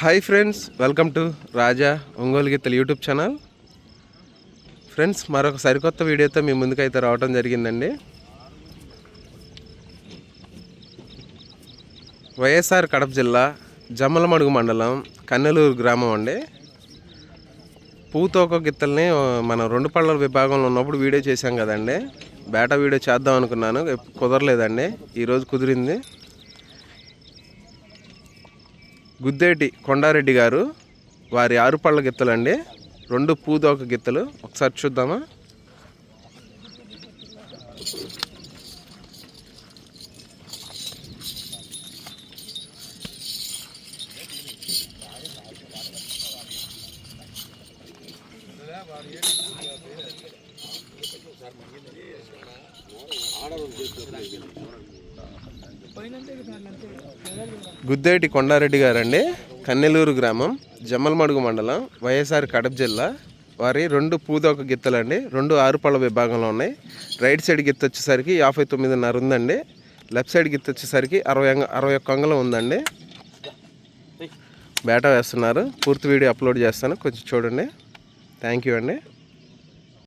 Hi friends welcome to Raja Ongole Geethalu YouTube channel friends మరొక సరికొత్త వీడియోతో మీ ముందుకైతే రావడం జరిగిందండి. వైఎస్ఆర్ కడప జిల్లా జమ్మలమడుగు మండలం కన్నెలూరు గ్రామం అండి. పూతోక గిత్తల్ని మనం రెండు పళ్ళ విభాగంలో ఉన్నప్పుడు వీడియో చేశాం కదండి. బేటా వీడియో చేద్దాం అనుకున్నాను కుదరలేదండి. ఈరోజు కుదిరింది. గుద్దేటి కొండారెడ్డి గారు వారి ఆరుపళ్ళ గిత్తలండి. రెండు పూదోక గిత్తలు. ఒకసారి చూద్దామా? గుద్దేటి కొండారెడ్డి గారండి. కన్నెలూరు గ్రామం జమ్మలమడుగు మండలం వైఎస్ఆర్ కడప జిల్లా. వారి రెండు పూదొక గిత్తలండి. రెండు ఆరుపళ్ళ విభాగంలో ఉన్నాయి. రైట్ సైడ్ గిత్త వచ్చేసరికి యాభై తొమ్మిదిన్నర ఉందండి. లెఫ్ట్ సైడ్ గిత్త వచ్చేసరికి అరవై అరవై ఒక్క అంగళం ఉందండి. బేటా వేస్తున్నారు. పూర్తి వీడియో అప్లోడ్ చేస్తాను. కొంచెం చూడండి. థ్యాంక్ యూ అండి.